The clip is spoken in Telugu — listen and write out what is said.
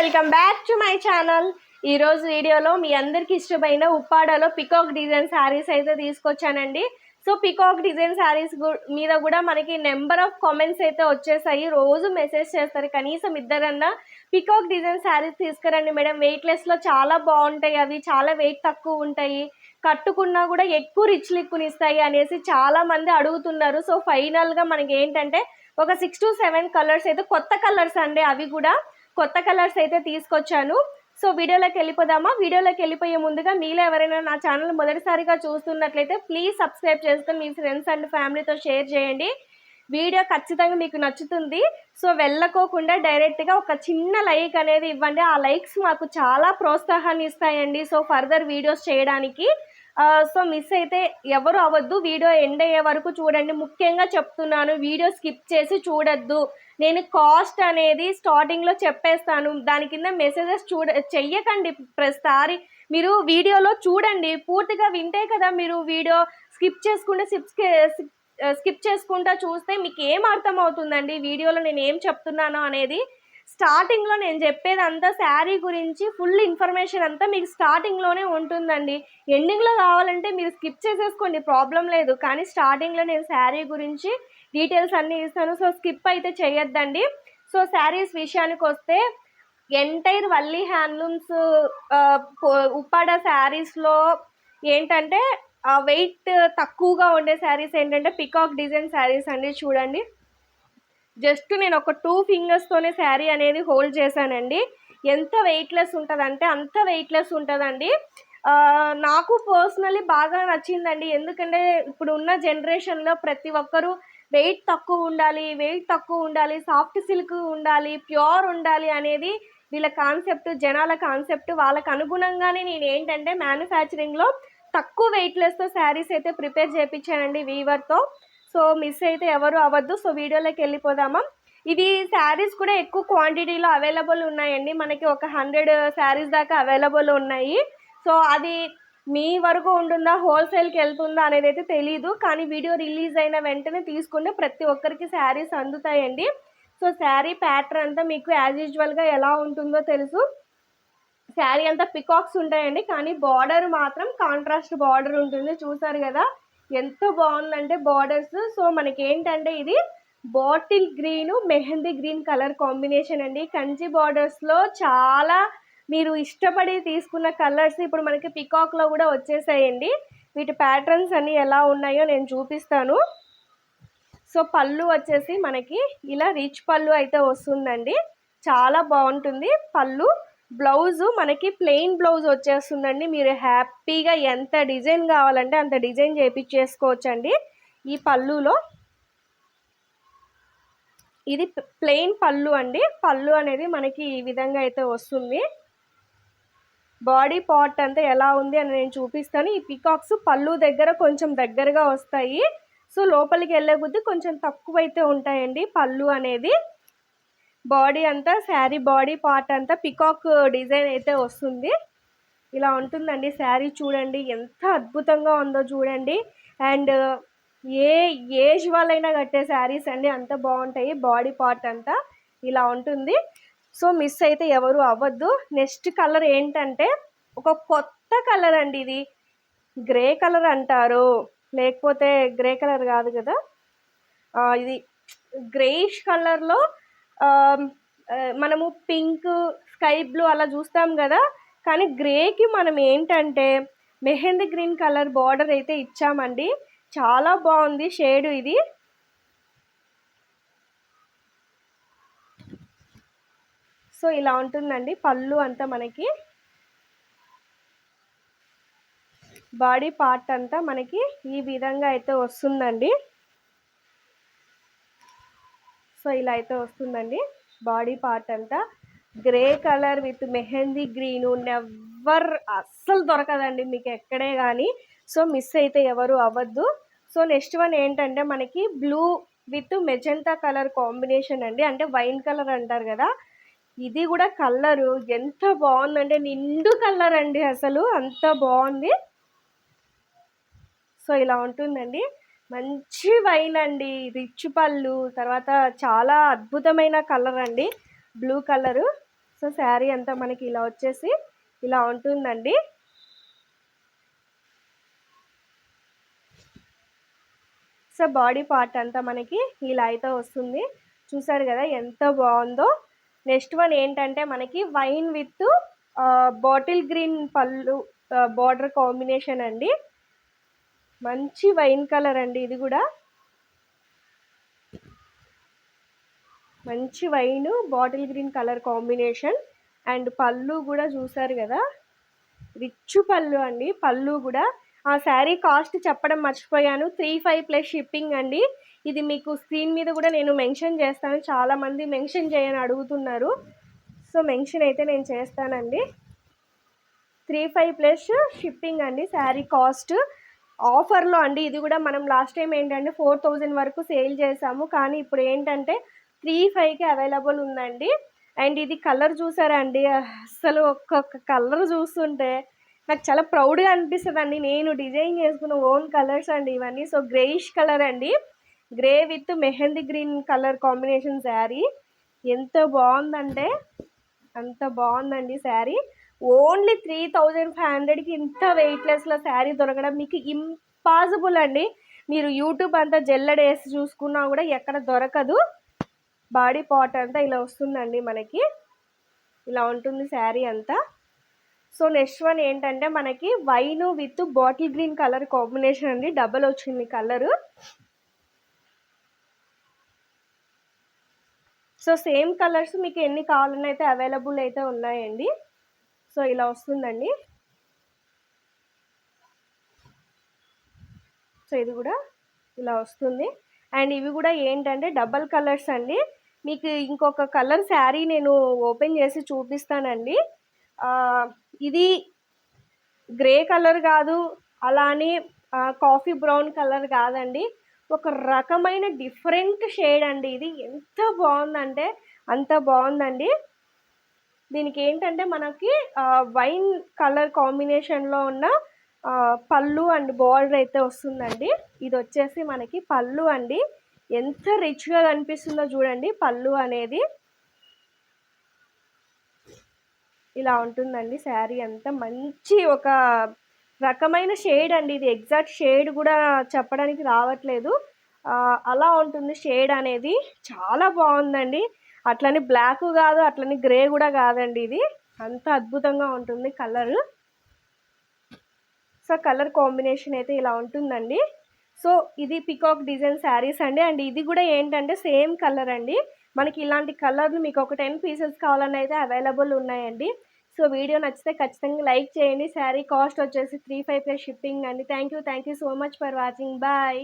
Welcome back to my channel. ఈరోజు వీడియోలో మీ అందరికి ఇష్టమైన ఉప్పాడలో పికాక్ డిజైన్ శారీస్ అయితే తీసుకొచ్చానండి. సో పికాక్ డిజైన్ శారీస్ మీద కూడా మనకి నెంబర్ ఆఫ్ కామెంట్స్ అయితే వచ్చేసాయి. రోజు మెసేజ్ చేస్తారు. కనీసం ఇద్దరన్నా పికాక్ డిజైన్ శారీస్ తీసుకురండి మేడం. వెయిట్లెస్లో చాలా బాగుంటాయి. అవి చాలా వెయిట్ తక్కువ ఉంటాయి. కట్టుకున్నా కూడా ఎక్కువ రిచ్ లిక్కునిస్తాయి అనేసి చాలా మంది అడుగుతున్నారు. సో ఫైనల్గా మనకి ఏంటంటే ఒక సిక్స్ టు సెవెన్ కలర్స్ అయితే కొత్త కలర్స్ అండి అవి కూడా. కొత్త కలర్స్ అయితే తీసుకొచ్చాను. సో వీడియోలోకి వెళ్ళిపోదామా? వీడియోలోకి వెళ్ళిపోయే ముందుగా మీలో ఎవరైనా నా ఛానల్ మొదటిసారిగా చూస్తున్నట్లయితే ప్లీజ్ సబ్స్క్రైబ్ చేస్తూ మీ ఫ్రెండ్స్ అండ్ ఫ్యామిలీతో షేర్ చేయండి. వీడియో ఖచ్చితంగా మీకు నచ్చుతుంది. సో వెళ్ళకోకుండా డైరెక్ట్గా ఒక చిన్న లైక్ అనేది ఇవ్వండి. ఆ లైక్స్ మాకు చాలా ప్రోత్సాహాన్ని ఇస్తాయండి. సో ఫర్దర్ వీడియోస్ చేయడానికి. సో మిస్ అయితే ఎవరు అవ్వద్దు. వీడియో ఎండ్ అయ్యే వరకు చూడండి. ముఖ్యంగా చెప్తున్నాను వీడియో స్కిప్ చేసి చూడొద్దు. నేను కాస్ట్ అనేది స్టార్టింగ్లో చెప్పేస్తాను. దాని కింద మెసేజెస్ చూడ చెయ్యకండి ప్రతిసారి. మీరు వీడియోలో చూడండి. పూర్తిగా వింటే కదా మీరు వీడియో స్కిప్ చేసుకుంటే స్కిప్ స్కిప్ చేసుకుంటా చూస్తే మీకు ఏం అర్థమవుతుందండి? వీడియోలో నేను ఏం చెప్తున్నానో అనేది స్టార్టింగ్లో నేను చెప్పేదంతా శారీ గురించి ఫుల్ ఇన్ఫర్మేషన్ అంతా మీకు స్టార్టింగ్లోనే ఉంటుందండి. ఎండింగ్లో కావాలంటే మీరు స్కిప్ చేసేసుకోండి ప్రాబ్లం లేదు. కానీ స్టార్టింగ్లో నేను శారీ గురించి డీటెయిల్స్ అన్నీ ఇస్తాను. సో స్కిప్ అయితే చేయొద్దండి. సో శారీస్ విషయానికి వస్తే ఎంటైర్ వల్లి హ్యాండ్లూమ్స్ ఉప్పాడ శారీస్లో ఏంటంటే వెయిట్ తక్కువగా ఉండే శారీస్ ఏంటంటే పికాక్ డిజైన్ శారీస్ అండి. చూడండి. జస్ట్ నేను ఒక టూ ఫింగర్స్తోనే శారీ అనేది హోల్డ్ చేశానండి. ఎంత వెయిట్లెస్ ఉంటుందంటే అంత వెయిట్లెస్ ఉంటుందండి. నాకు పర్సనలీ బాగా నచ్చిందండి. ఎందుకంటే ఇప్పుడు ఉన్న జనరేషన్లో ప్రతి ఒక్కరూ వెయిట్ తక్కువ ఉండాలి వెయిట్ తక్కువ ఉండాలి సాఫ్ట్ సిల్క్ ఉండాలి ప్యూర్ ఉండాలి అనేది వీళ్ళ కాన్సెప్ట్ జనాల కాన్సెప్ట్ వాళ్ళకు అనుగుణంగానే నేను ఏంటంటే మ్యానుఫ్యాక్చరింగ్లో తక్కువ వెయిట్లెస్తో శారీస్ అయితే ప్రిపేర్ చేయించానండి వీవర్తో. సో మిస్ అయితే ఎవరు అవ్వద్దు. సో వీడియోలోకి వెళ్ళిపోదామా? ఇవి శారీస్ కూడా ఎక్కువ క్వాంటిటీలో అవైలబుల్ ఉన్నాయండి. మనకి ఒక హండ్రెడ్ శారీస్ దాకా అవైలబుల్ ఉన్నాయి. సో అది మీ వరకు ఉంటుందా? హోల్సేల్కి వెళ్తుందా అనేది అయితే తెలియదు కానీ వీడియో రిలీజ్ అయిన వెంటనే తీసుకుంటే ప్రతి ఒక్కరికి శారీస్ అందుతాయండి. సో శారీ ప్యాటర్న్ అంతా మీకు యాజ్ యూజువల్గా ఎలా ఉంటుందో తెలుసు. శారీ అంతా పికాక్స్ ఉంటాయండి. కానీ బార్డర్ మాత్రం కాంట్రాస్ట్ బార్డర్ ఉంటుంది. చూసారు కదా? ఎంత బాగుందంటే బార్డర్స్ సో మనకి ఏంటంటే ఇది bottle green mehndi green colour combination అండి. కంచి బార్డర్స్లో చాలా మీరు ఇష్టపడి తీసుకున్న కలర్స్ ఇప్పుడు మనకి పికాక్లో కూడా వచ్చేసాయండి. వీటి ప్యాటర్న్స్ అన్నీ ఎలా ఉన్నాయో నేను చూపిస్తాను. సో పళ్ళు వచ్చేసి మనకి ఇలా రిచ్ పళ్ళు అయితే వస్తుందండి. చాలా బాగుంటుంది పళ్ళు. బ్లౌజ్ మనకి ప్లెయిన్ బ్లౌజ్ వచ్చేస్తుందండి. మీరు హ్యాపీగా ఎంత డిజైన్ కావాలంటే అంత డిజైన్ చేయించేసుకోవచ్చండి ఈ పళ్ళులో ఇది ప్లెయిన్ పళ్ళు అండి. పళ్ళు అనేది మనకి ఈ విధంగా అయితే వస్తుంది. బాడీ పార్ట్ అంతా ఎలా ఉంది అని నేను చూపిస్తాను. ఈ పికాక్స్ పళ్ళు దగ్గర కొంచెం దగ్గరగా వస్తాయి. సో లోపలికి వెళ్ళే కొద్దీ కొంచెం తక్కువ అయితే ఉంటాయండి పళ్ళు అనేది. బాడీ అంతా శారీ బాడీ పార్ట్ అంతా పికాక్ డిజైన్ అయితే వస్తుంది. ఇలా ఉంటుందండి శారీ చూడండి ఎంత అద్భుతంగా ఉందో చూడండి. అండ్ ఏ ఏజ్ వాళ్ళైనా కట్టే శారీస్ అండి అంత బాగుంటాయి బాడీ పార్ట్ అంతా. ఇలా ఉంటుంది. సో మిస్ అయితే ఎవరు అవ్వద్దు. నెక్స్ట్ కలర్ ఏంటంటే ఒక కొత్త కలర్ అండి ఇది. గ్రే కలర్ అంటారు. లేకపోతే గ్రే కలర్ కాదు కదా. ఇది గ్రేష్ కలర్లో మనము పింక్ స్కై బ్లూ అలా చూస్తాం కదా. కానీ గ్రేకి మనం ఏంటంటే మెహందీ గ్రీన్ కలర్ బార్డర్ అయితే ఇచ్చామండి. చాలా బాగుంది షేడ్ ఇది. సో ఇలా ఉంటుందండి పళ్ళు అంతా మనకి. బాడీ పార్ట్ అంతా మనకి ఈ విధంగా అయితే వస్తుందండి. సో ఇలా అయితే వస్తుందండి. బాడీ పార్ట్ అంతా grey colour with mehndi green never అస్సలు దొరకదండి మీకు ఎక్కడే కానీ సో మిస్ అయితే ఎవరు అవ్వద్దు. సో నెక్స్ట్ వన్ ఏంటంటే మనకి blue with magenta colour combination అండి. అంటే వైన్ కలర్ అంటారు కదా. ఇది కూడా కలరు. ఎంత బాగుందంటే నిండు కలర్ అండి అసలు. అంత బాగుంది. సో ఇలా ఉంటుందండి. మంచి వైన్ అండి. రిచ్ పళ్ళు తర్వాత చాలా అద్భుతమైన కలర్ అండి. Blue colour. సో శారీ అంతా మనకి ఇలా వచ్చేసి ఇలా ఉంటుందండి. సో బాడీ పార్ట్ అంతా మనకి ఇలా అయితే వస్తుంది. చూసారు కదా ఎంత బాగుందో. నెక్స్ట్ వన్ ఏంటంటే మనకి వైన్ విత్ బాటిల్ గ్రీన్ పళ్ళు బార్డర్ కాంబినేషన్ అండి. మంచి వైన్ కలర్ అండి ఇది కూడా. మంచి wine bottle green colour combination. And పళ్ళు కూడా చూసారు కదా? రిచ్ పళ్ళు అండి పళ్ళు కూడా. ఆ శారీ కాస్ట్ చెప్పడం మర్చిపోయాను త్రీ ఫైవ్ ప్లస్ షిప్పింగ్ అండి. ఇది మీకు స్క్రీన్ మీద కూడా నేను మెన్షన్ చేస్తాను చాలామంది మెన్షన్ చేయని అడుగుతున్నారు. సో మెన్షన్ అయితే నేను చేస్తానండి. త్రీ ఫైవ్ ప్లస్ షిప్పింగ్ అండి శారీ కాస్ట్. ఆఫర్లో అండి. ఇది కూడా మనం లాస్ట్ టైం ఏంటంటే ఫోర్ థౌజండ్ వరకు సేల్ చేసాము. కానీ ఇప్పుడు ఏంటంటే త్రీ ఫైవ్కి అవైలబుల్ ఉందండి. అండ్ ఇది కలర్ చూసారా అండి? అసలు ఒక్కొక్క కలర్ చూస్తుంటే నాకు చాలా ప్రౌడ్గా అనిపిస్తుంది అండి నేను డిజైన్ చేసుకున్న ఓన్ కలర్స్ అండి ఇవన్నీ. సో గ్రేయిష్ కలర్ అండి. Grey with mehndi green colour combination sari. ఎంత బాగుందంటే అంత బాగుందండి sari. Only three thousand five హండ్రెడ్కి ఇంత వెయిట్లెస్లో శారీ దొరకడం మీకు ఇంపాసిబుల్ అండి. మీరు యూట్యూబ్ అంతా జల్లడేసి చూసుకున్నా కూడా ఎక్కడ దొరకదు. బాడీ పార్ట్ అంతా ఇలా వస్తుందండి మనకి. ఇలా ఉంటుంది శారీ అంతా. సో నెక్స్ట్ వన్ ఏంటంటే మనకి wine with bottle green colour combination అండి. డబల్ వచ్చింది కలరు. సో సేమ్ కలర్స్ మీకు ఎన్ని కావాలని అయితే అవైలబుల్ అయితే ఉన్నాయండి. సో ఇలా వస్తుందండి. సో ఇది కూడా ఇలా వస్తుంది. అండ్ ఇవి కూడా ఏంటంటే డబల్ కలర్స్ అండి. మీకు ఇంకొక కలర్ శారీ నేను ఓపెన్ చేసి చూపిస్తానండి. ఇది గ్రే కలర్ కాదు అలానే కాఫీ బ్రౌన్ కలర్ కాదండి. ఒక రకమైన డిఫరెంట్ షేడ్ అండి ఇది. ఎంత బాగుందంటే అంత బాగుందండి. దీనికి ఏంటంటే మనకి వైన్ కలర్ కాంబినేషన్లో ఉన్న పళ్ళు అండ్ బార్డర్ అయితే వస్తుందండి. ఇది వచ్చేసి మనకి పళ్ళు అండి. ఎంత రిచ్గా కనిపిస్తుందో చూడండి. పళ్ళు అనేది ఇలా ఉంటుందండి. శారీ అంతా మంచి ఒక రకమైన షేడ్ అండి. ఇది ఎగ్జాక్ట్ షేడ్ కూడా చెప్పడానికి రావట్లేదు. అలా ఉంటుంది. షేడ్ అనేది చాలా బాగుందండి. అట్లని బ్లాక్ కాదు అట్లని గ్రే కూడా కాదండి ఇది. అంత అద్భుతంగా ఉంటుంది కలర్. సో కలర్ కాంబినేషన్ అయితే ఇలా ఉంటుందండి. సో ఇది పికాక్ డిజైన్ శారీస్ అండి. అండ్ ఇది కూడా ఏంటంటే సేమ్ కలర్ అండి. మనకి ఇలాంటి కలర్లు మీకు ఒక టెన్ పీసెస్ కావాలని అయితే అవైలబుల్ ఉన్నాయండి. సో వీడియో నచ్చితే ఖచ్చితంగా లైక్ చేయండి. శారీ కాస్ట్ వచ్చేసి త్రీ ఫైవ్ ప్లస్ షిప్పింగ్ అండి. Thank you thank you so much for watching. Bye.